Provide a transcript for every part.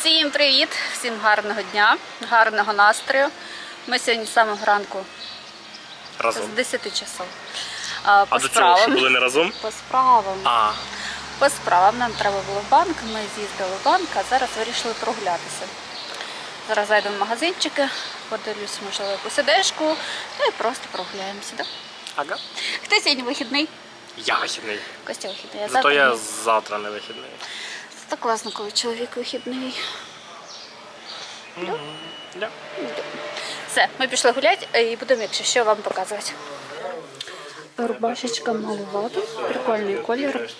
Всім привіт, всім гарного дня, гарного настрою. Ми сьогодні з самого ранку з 10 часов. А, По А до цього що справам. були не разом? По справам. А, По справам нам треба було в банк. Ми з'їздили в банк, а зараз вирішили прогулятися. Зараз зайдемо в магазинчики, подивлюсь, можливо, якусь одежку, та й просто прогуляємося. Да? ага. Хто сьогодні вихідний? Я вихідний. Костя вихідний. а Зато завтра я ні. завтра не вихідний. Це так класно, коли чоловік вихідний. Да. Все, ми пішли гуляти і будемо, якщо що, вам показувати. Рубашечка малувата, прикольний колір,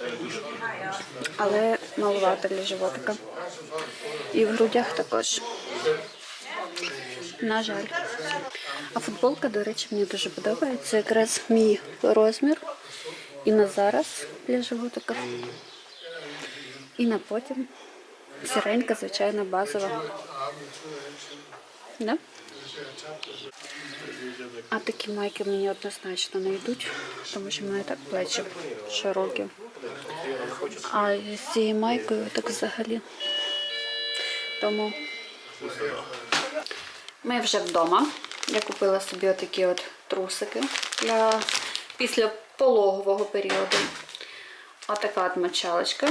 але малувата для животика. І в грудях також. На жаль. А футболка, до речі, мені дуже подобається. Якраз мій розмір. І на зараз для животика. І на потім. Сіренька, звичайно, базова. Да? А такі майки мені однозначно не йдуть, тому що в мене так плечі широкі. А з цією майкою так взагалі. Тому ми вже вдома. Я купила собі отакі от трусики для після пологового періоду. Отака от мочалочка.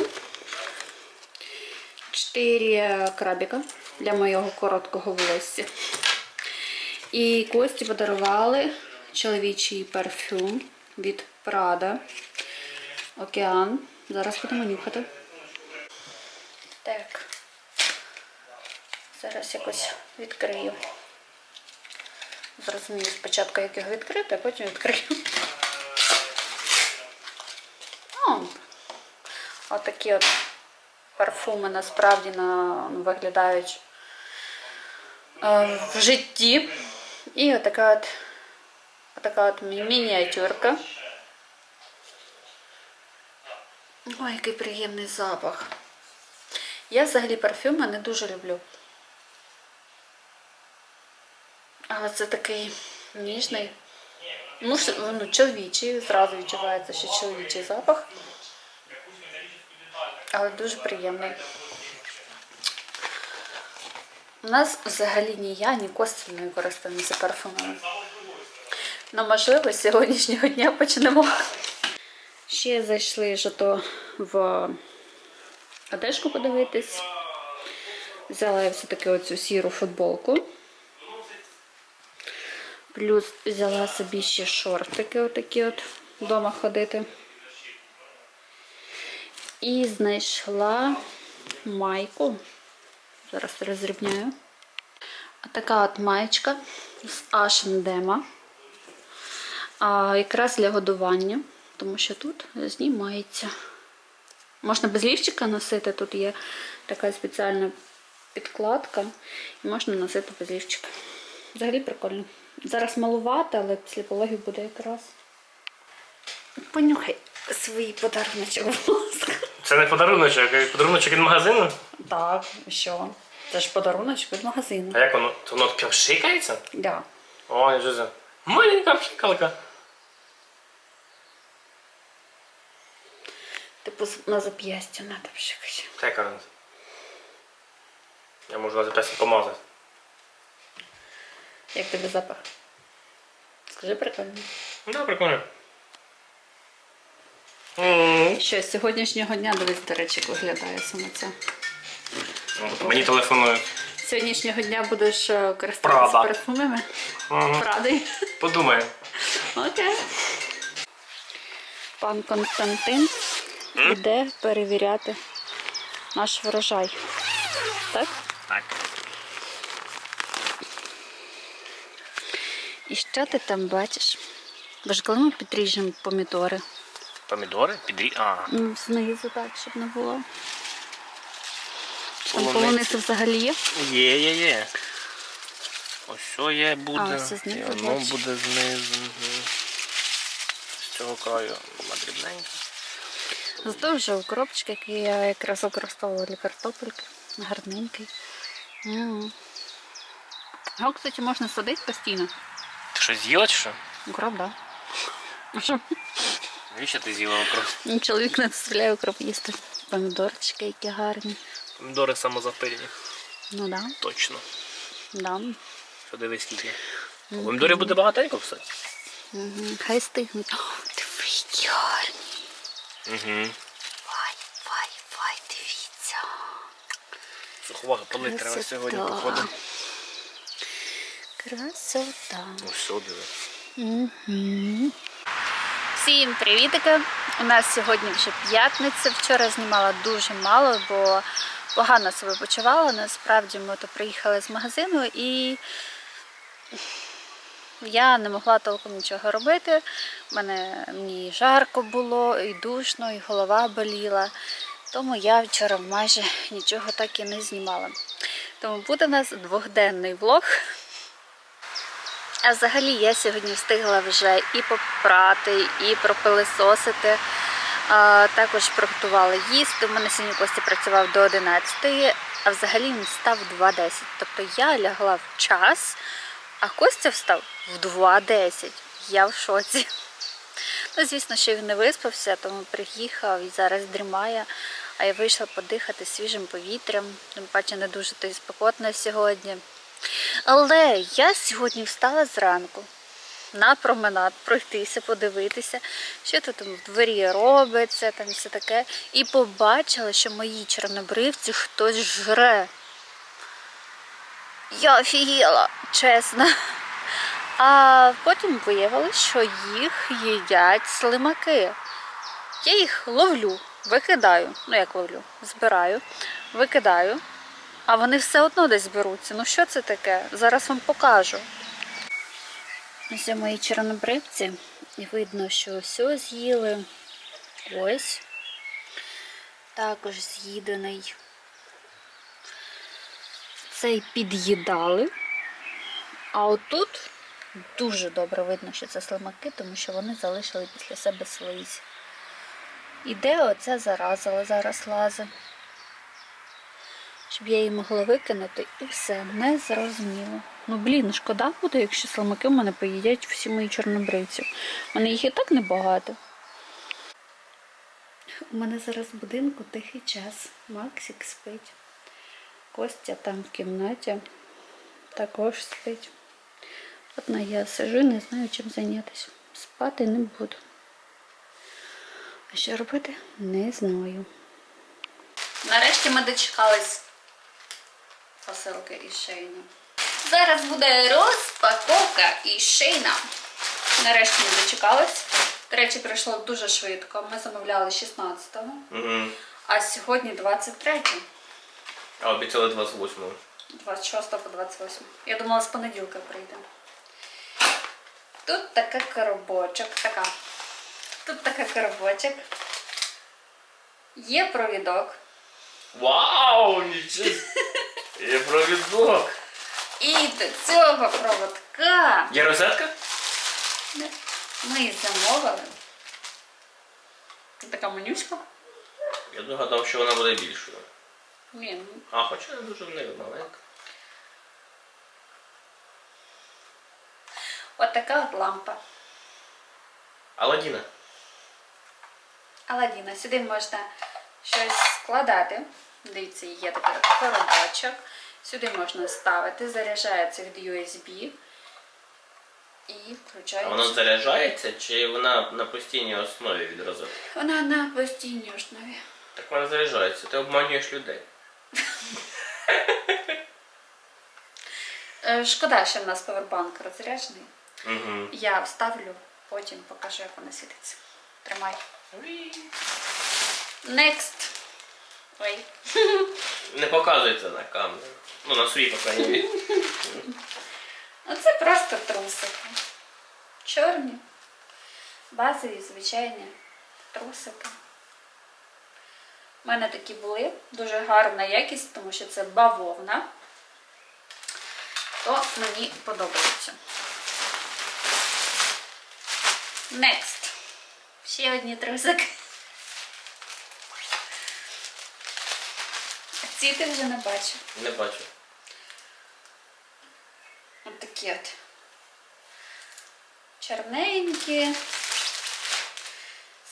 Чотири крабіка для моєго короткого волосся. І Кості подарували чоловічий парфюм від Prada. Океан. Зараз будемо нюхати. Так. Зараз якось відкрию. Зрозумію спочатку, як його відкрити, а потім відкрию. О, Отакі от парфуми насправді на, виглядають е, в житті. І отака от, отака от мі- мініатюрка. Ой, який приємний запах. Я взагалі парфюми не дуже люблю. Але це такий ніжний. Ну, ну, чоловічий, зразу відчувається, що чоловічий запах. Але дуже приємний. У нас взагалі ні я, ні Костя не користуємося парфумами. Ну, можливо, з сьогоднішнього дня почнемо. Ще зайшли ж то в одежку подивитись. Взяла я все-таки оцю сіру футболку. Плюс взяла собі ще шортики, отакі от вдома ходити. І знайшла майку. Зараз розрівняю. А така от маєчка з H&M. Якраз для годування, тому що тут знімається. Можна без лівчика носити, тут є така спеціальна підкладка, і можна носити без лівчика. Взагалі прикольно. Зараз малувати, але після пологів буде якраз. Понюхай свій подаруночок, будь ласка. Це не подаруночок, а подаруночок від магазину? Так, що? Це ж подаруночок від магазину. А як воно? То воно прям шикається? Да. О, нічого. собі. Маленька пшикалка. Типу на зап'ястя треба пшикати. Та яка вона? Я можу на запясті помазати. Як тобі запах? Скажи прикольно. Да, прикольно. Що з сьогоднішнього дня дивись, до речі, виглядає саме це. Мені телефонують. З сьогоднішнього дня будеш е, користуватися Прада. парфумами. Ага. Правди. Подумай. Окей. Пан Константин йде перевіряти наш врожай. Так? Так. І що ти там бачиш? Боже, коли ми підріжемо помідори? Помідори? Підрі. А. Ну, знизу так, щоб не було. Там Полуниця. взагалі є. Є, є, є. Ось що є буде. А, знизу і воно буде знизу. мгм. З цього краю дрібненько. Зато вже укропчик, який я якраз використовувала для картопельки. Гарненький. Його, кстати, можна садити постійно. Ти що з'їла чи що? Укроп, так. Да. Навіщо ти з'їла окроп? Ну, Чоловік не дозволяє укроп їсти. Помідорчики, які гарні. Помідори самозапильні. Ну да, Точно. да. Що дивись скільки. Помідорів буде багатенько все. Угу. Хай стигнуть. О, диви, які гарні. Угу. Вай, вай, вай, дивіться. Суховага полить треба сьогодні, походу. Красота. Ну все, диви. Угу. Всім привітики! У нас сьогодні вже п'ятниця. Вчора знімала дуже мало, бо погано себе почувала. Насправді ми то приїхали з магазину і я не могла толком нічого робити. У мене мені жарко було, і душно, і голова боліла. Тому я вчора майже нічого так і не знімала. Тому буде у нас двохденний влог. А взагалі я сьогодні встигла вже і попрати, і пропилисосити. Також приготувала їсти. У мене сьогодні Костя працював до 11, а взагалі він встав в 2.10. Тобто я лягла в час, а Костя встав в 2.10. Я в шоці. Ну, звісно, що він не виспався, тому приїхав і зараз дрімає. А я вийшла подихати свіжим повітрям. Тим паче не дуже то і спекотно сьогодні. Але я сьогодні встала зранку на променад, пройтися, подивитися, що тут в дворі робиться, там все таке. І побачила, що мої чорнобривці хтось жре. Я офігела, чесно. А потім виявилось, що їх їдять слимаки. Я їх ловлю, викидаю. Ну як ловлю? Збираю, викидаю. А вони все одно десь беруться. Ну що це таке? Зараз вам покажу. Ось мої чорнобривці. І видно, що все з'їли. Ось. Також з'їдений. Цей під'їдали. А отут дуже добре видно, що це слимаки, тому що вони залишили після себе слизь. І де оця зараза зараз лазить? Щоб я її могла викинути і все, не зрозуміло. Ну, блін, шкода буде, якщо слимаки в мене поїдять всі мої чорнобривці. У мене їх і так небагато. У мене зараз в будинку тихий час. Максик спить. Костя там в кімнаті також спить. Одна я сижу не знаю, чим зайнятися. Спати не буду. А що робити? Не знаю. Нарешті ми дочекались посилки із шейна. Зараз буде розпаковка із шейна. Нарешті ми дочекались. До речі, пройшло дуже швидко. Ми замовляли 16-го, Угу. а сьогодні 23-го. А обіцяли 28-го. 26 по 28. Я думала, з понеділка прийде. Тут така коробочок, така. Тут така коробочок. Є провідок. Вау, нічого! Є провідок. І до цього проводка Є розетка? ми замовили. Така менюшка. Я догадав, що вона буде більшою. Ні, ну, А хоча не дуже не маленька. от така от лампа. Аладдіна. Аладдіна. Сюди можна щось складати. Дивіться, є от коробочок. Сюди можна ставити, заряджається від USB і А включається. вона заряджається чи вона на постійній основі від розетки? Вона на постійній основі. Так вона заряджається, ти обманюєш людей. Е, Шкода, що в нас повербанк розряджений. Угу. Я вставлю, потім покажу, як вона світиться. Тримай. Next. Ой. Не показується на камеру. Ну, на свій, по крайній мірі. Оце просто трусики. Чорні, базові, звичайні трусики. У мене такі були. Дуже гарна якість, тому що це бавовна. То мені подобається. Next. Ще одні трусики. Ці ти вже не бачив. Не бачу. От такі от. Чорненькі,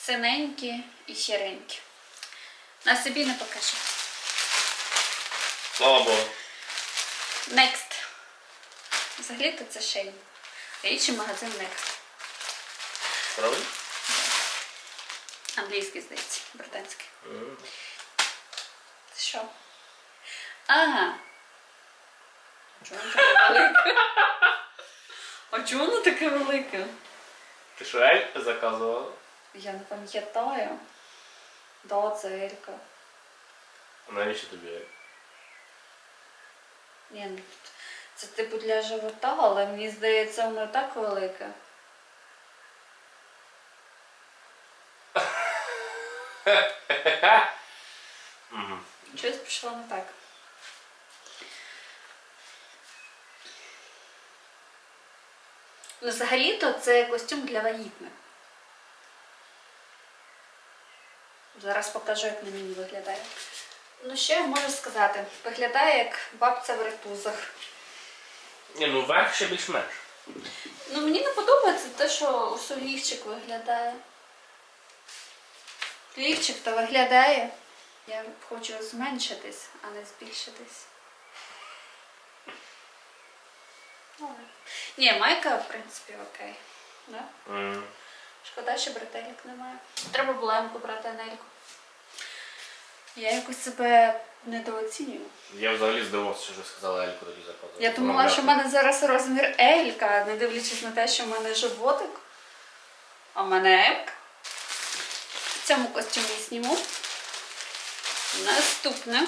синенькі і сіренькі. На собі не покажу. Слава Богу. Next. Взагалі-то це Шейн. А інший магазин Next. Правильно? Англійський, здається, британський. Це що? Ага. А Чому воно таке велике? А чому воно таке велике? Ти що, Ель заказувала? Я не пам'ятаю. Да, це Елька. Навіщо тобі Ель? Ні, ну, це типу для живота, але мені здається, воно так велике. Угу. Щось пішло не так. Ну, взагалі-то це костюм для вагітних. Зараз покажу, як на мені виглядає. Ну, що я можу сказати? Виглядає як бабця в ритузах. Ні, ну верх ще більш-менш. Ну, мені не подобається те, що ось лівчик виглядає. Лівчик то виглядає. Я хочу зменшитись, а не збільшитись. Ну, Ні, майка, в принципі, окей. Да? М. Шкода, що бретелік немає. Треба було Емку брати Анельку. Я якось себе недооцінюю. Я взагалі здивувався, що ви сказали Ельку тоді заказувати. Я думала, що в мене зараз розмір Елька, не дивлячись на те, що в мене животик, а в мене Емка. В цьому костюмі зніму. Наступне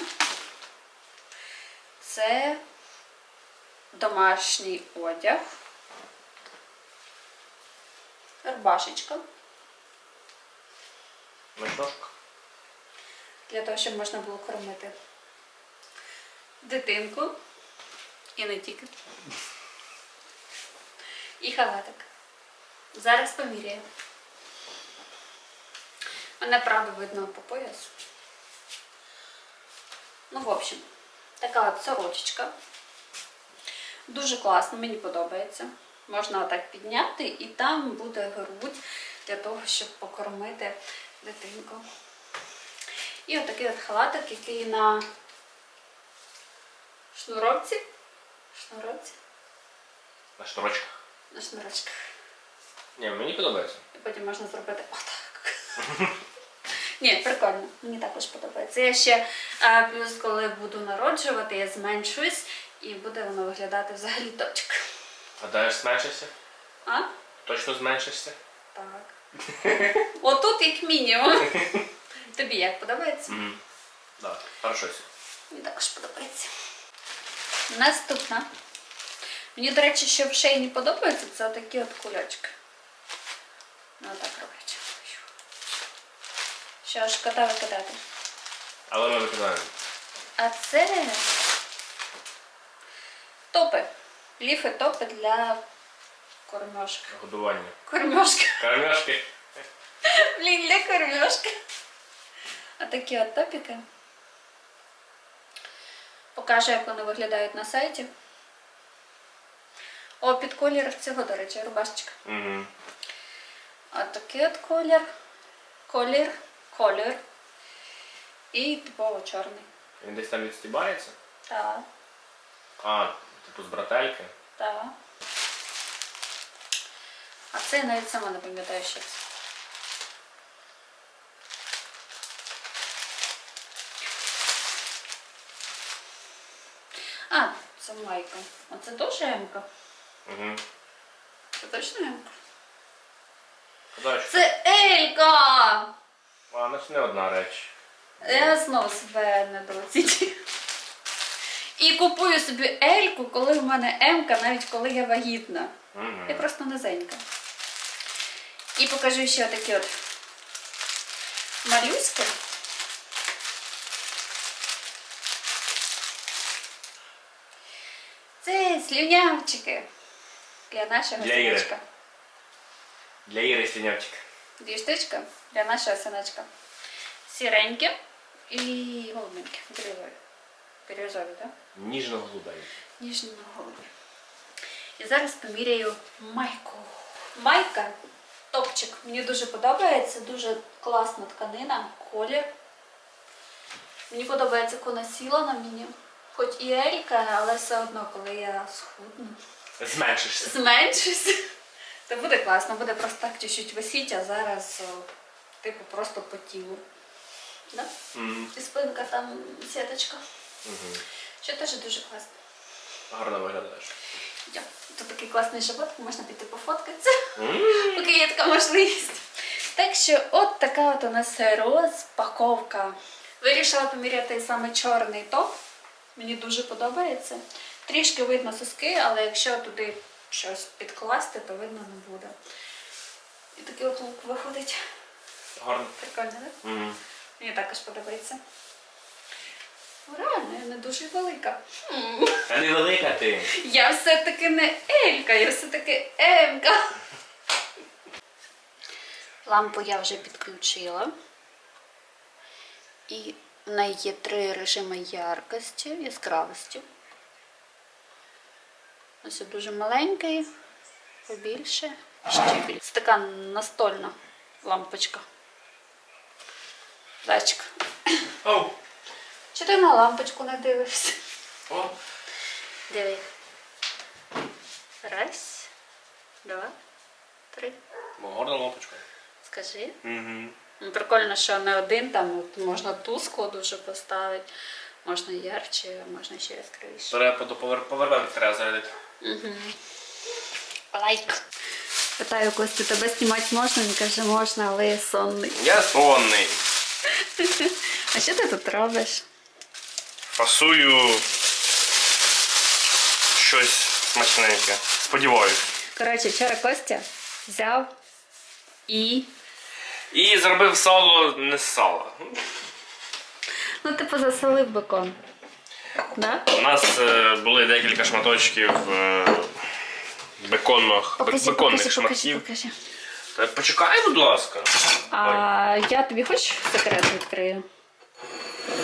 це домашній одяг. Рубашечка. Ночношка. для того, щоб можна було кормити дитинку і не тільки. І халатик. Зараз поміряю. Мене правда видно по поясу. Ну, в общем, така от сорочечка. Дуже класно, мені подобається. Можна отак підняти і там буде грудь для того, щоб покормити дитинку. І отакий от халатик, який на шнуровці. Шнуровці? На шнурочках. На шнурочках. Ні, мені подобається. І потім можна зробити отак. Ні, прикольно, мені також подобається. Я ще плюс, коли буду народжувати, я зменшуюсь і буде воно виглядати взагалі точка. А даєш зменшишся? А? Точно зменшишся? Так. Отут як мінімум. Тобі як подобається? Угу. Да, хорошо. Мені також подобається. Наступна. Мені, до речі, що в шейні подобається, це такі от кульочки. Ну, так роблять. Що ж, кота викидати. Але ми викидаємо. А це топи. Ліфи топи для кормьошки. Годування. Кормьошка. Кормяшки. Блін, для кормьошки. А такі от топіки. Покажу, як вони виглядають на сайті. О, під колір цього, до речі, рубашечка. Угу. А такий от колір. Колір. Колір. І типово чорний. Він десь там відстібається? Так, А, типу з брательки. так. А це я навіть сама не пам'ятаю, що це. А, це майка. А це теж М-ка? Угу. Це точно М-ка? Казав. Це Елька! А, значить не одна реч. Я знову себе недооцінюю. І купую собі Ельку, коли в мене М-ка, навіть коли я вагітна. Угу. Я просто низенька. І покажу ще такі от малюськи. Це слюнявчики для нашого Для Іри. синочка. Для Іри слінявчик. Дві штучки для нашого синочка. Сіренькі і голубенькі. Бірюзові. Бірюзові, так? Ніжно-голубенький. ніжні на. І зараз поміряю майку. Майка топчик. Мені дуже подобається, дуже класна тканина, колір. Мені подобається, як вона сіла на мені. хоч і Елька, але все одно, коли я схудну, Зменшишся. зменшусь, то буде класно, буде просто так чуть-чуть висіти, а зараз, типу, просто по тілу. Да? І спинка там сіточка. Що теж дуже класно. Гарно виглядаєш. Йо, Тут такий класний живот, можна піти пофоткатися, поки є така можливість. Так що от така от у нас розпаковка. Вирішила поміряти саме чорний топ. Мені дуже подобається. Трішки видно соски, але якщо туди щось підкласти, то видно не буде. І такий от лук виходить. Гарно. Прикольно, так? Мені також подобається. Реально, я не дуже велика. Хм. Та не велика ти. Я все-таки не Елька, я все-таки Емка. Лампу я вже підключила. І в неї є три режими яркості, яскравості. Ось дуже маленький, побільше, ще більше. Це така настольна лампочка. Зайчик. Оу. Чи ти на лампочку не дивишся? О. Диви. Раз, два, три. Гарна лампочка. Скажи. Угу. Ну, Прикольно, що не один там от можна тускло дуже поставити, можна ярче, можна ще яскравіше. Треба до повер... повербанк треба зарядити. Лайк. Питаю Костю, тебе знімати можна? Він каже, можна, але я сонний. Я сонний. А що ти тут робиш? Фасую щось смачненьке. Сподіваюсь. Коротше, вчора Костя взяв і. І зробив сало не з сала. Ну, типу, засолив бекон. Да? У нас е, були декілька шматочків е, беконних, беконних шматків. покажи. Та почекай, будь ласка. А я тобі хоч секрет відкрию?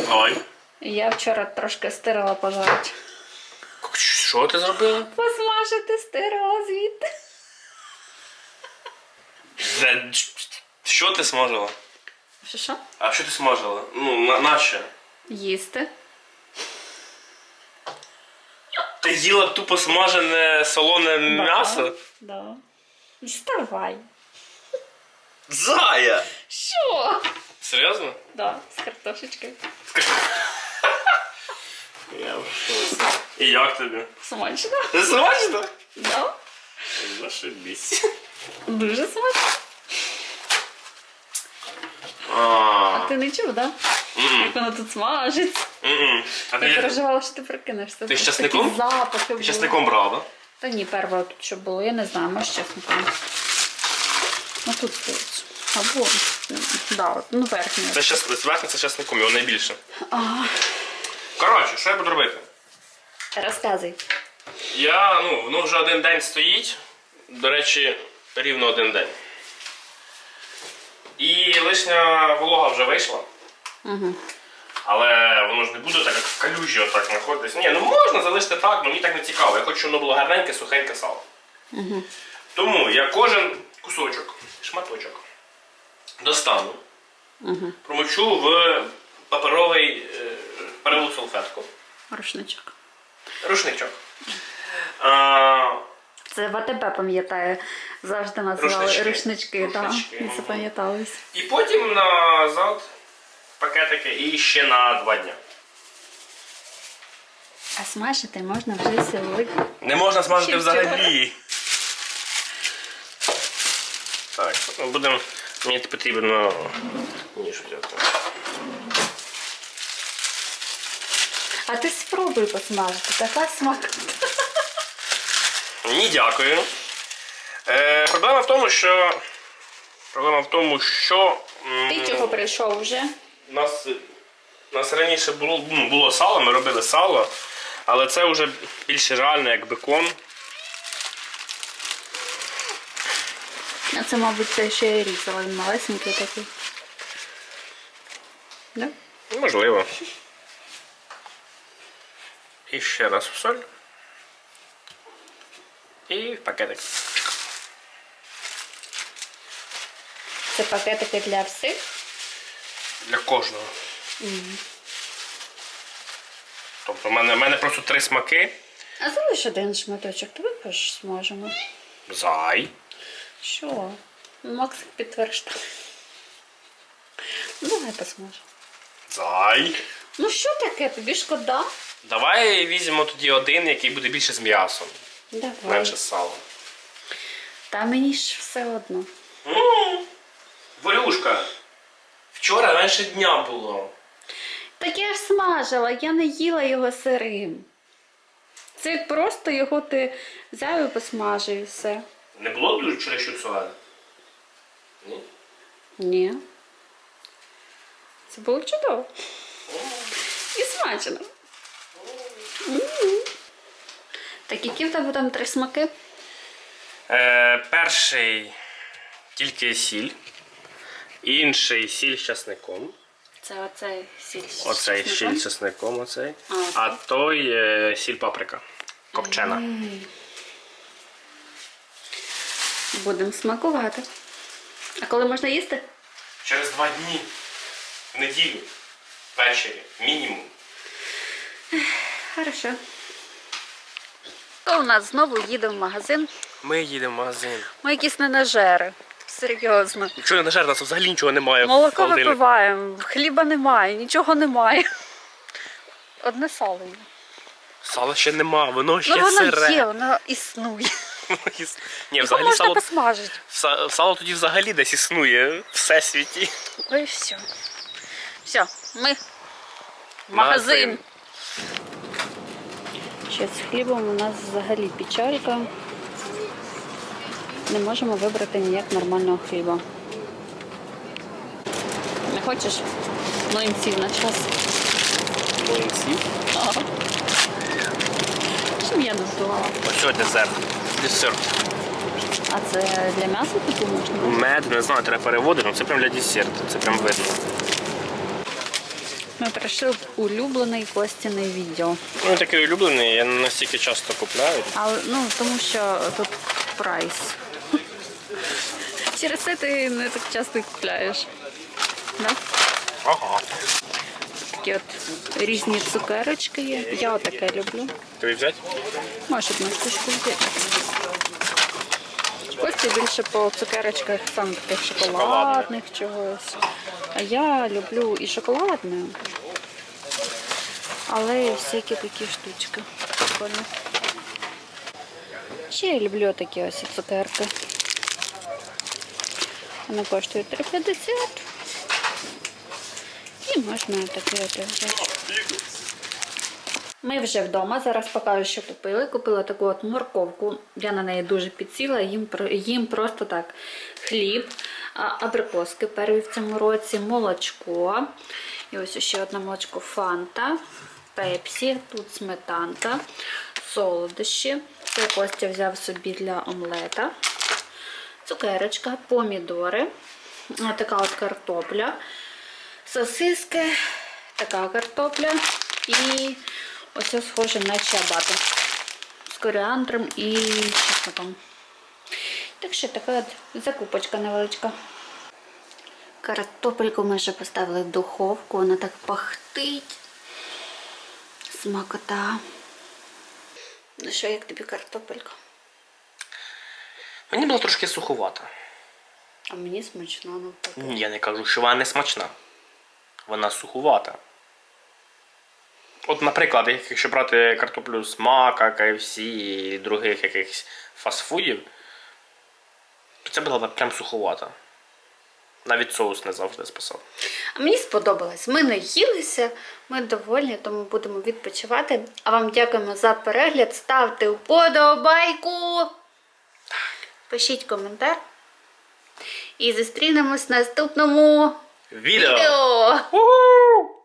Ой. Я вчора трошки стирила пожарити. Що ти зробила? Посмажити стирила звідти. Де- Що ти смажила? Що що? А що ти смажила? Ну, на, на що? Їсти. Ти їла тупо смажене солоне м'ясо? Да. Вставай. Зая! Що? Серйозно? Да, з картошечкою. Я в шоці. І як тобі? Смачно. Смачно? Да. Зашибісь. Дуже смачно. А, А ти не чув, да? Як воно тут смажиться. Я переживала, що ти прикинешся. Ти з часником? запахи ти були. часником брала, да? Та ні, перше тут що було, я не знаю, може з часником. Ну тут стоїть. Або, да, ну верхній. Це щас, зверху це часником, його найбільше. Ага. Коротше, що я буду робити? Розказуй. Я, ну, воно вже один день стоїть. До речі, рівно один день. І лишня волога вже вийшла. Угу. Але воно ж не буде так, як в калюжі отак знаходитись. Ні, ну можна залишити так, але мені так не цікаво. Я хочу, щоб воно було гарненьке, сухеньке сало. Угу. Тому я кожен кусочок, шматочок достану, Угу. промочу в паперовий е, переву салфетку. Рушничок. Рушничок. А, Це в АТБ, пам'ятаю, завжди називали Рушнички. рушнички, так. Рушнички, І мгм. і потім назад пакетики і ще на два дні. А смажити можна вже сьогодні. Не можна смажити Ще вчора. взагалі. Так, будемо. Мені потрібно ніж взяти. А ти спробуй посмажити, така смак. Ні, дякую. Е, проблема в тому, що. Проблема в тому, що. Ти чого прийшов вже? У нас, нас раніше було, ну, було сало, ми робили сало, але це вже більш реально як бекон. А це, мабуть, це ще я різала, він малесенький такий. Да? Можливо. І ще раз в соль. І в пакетик. Це пакетики для всіх. Для кожного. Тобто У мене, в мене просто три смаки. А залиш один шматочок, тобі теж смажемо. Зай. Що? Макс підтверджує. Ну, давай посмажемо. Зай. Ну що таке? Тобі шкода? Давай візьмемо тоді один, який буде більше з м'ясом, Давай. менше з салом. Та мені ж все одно. Валюшка, вчора менше дня було. Так я ж смажила, я не їла його сирим. Це просто його ти взяв і посмажив і все. Не було дуже чересчур солене? Ні? Ні. Це було чудово. І смачно. Так, які в тебе там три смаки? Е, перший тільки сіль. Інший сіль з часником. Це оцей сіль. з Оцей сіль з часником, оцей. А, А той е, сіль паприка. Копчена. Будемо смакувати. А коли можна їсти? Через два дні. В неділю. Ввечері. Мінімум. Хорошо. То у нас знову їде в магазин. Ми їдемо в магазин. Ми якісь не нажери. Серйозно. Якщо на жаль, у нас взагалі нічого немає. в Молоко холодильнику. випиваємо, хліба немає, нічого немає. Одне сало є. Сала ще нема, воно ще Ну воно сире. є, воно існує. Ні, Його взагалі можна сало, посмажити. са- сало тоді взагалі десь існує в всесвіті. Ну і все. Все, ми в Магазин. Магазин. З хлібом у нас взагалі печалька. Не можемо вибрати ніяк нормального хліба. Не хочеш? Млинців на час. Млинців. Ага. Чим я назвала? Ось що десерт. Десерт. А це для м'яса типу можна? Мед, не знаю, треба переводити, але це прям для десерту, це прям видно. Ми прийшли в улюблений Костяний відділ. Ну, він такий улюблений, я не настільки часто купляю. Але ну тому що тут прайс. Через це ти не так часто купляєш. Да? Ага. Такі от різні цукерочки є. Я отаке люблю. Тобі взяти? Може одну штучку взяти. Костя більше по цукерочках саме таких шоколадних чогось. А я люблю і шоколадне. Але і всякі такі штучки. Прикольно. Ще я люблю такі ось цукерки. Вони коштують 3,50. І можна таке от взяти. Ми вже вдома. Зараз покажу, що купили. Купила таку от морковку. Я на неї дуже підсіла. Їм, їм просто так хліб, абрикоски перві в цьому році, молочко. І ось ще одне молочко фанта, пепсі, тут сметанка, солодощі. Це Костя взяв собі для омлета. Цукерочка, помідори, така от картопля, сосиски, така картопля і ось це схоже на чабату з коріандром і чесноком. Так що така от закупочка невеличка. Картопельку ми вже поставили в духовку, вона так пахтить. Смакота. Ну що, як тобі картопелька? Мені було трошки суховато. А мені смачно навпаки. Я не кажу, що вона не смачна. Вона сухувата. От, наприклад, якщо брати картоплю з мака, KFC і других якихось фастфудів, це була прям суховата. Навіть соус не завжди спасав. А мені сподобалось. Ми не їлися, ми довольні, тому будемо відпочивати. А вам дякуємо за перегляд. Ставте вподобайку. Пишіть коментар. І зустрінемось в наступному Відео! відео.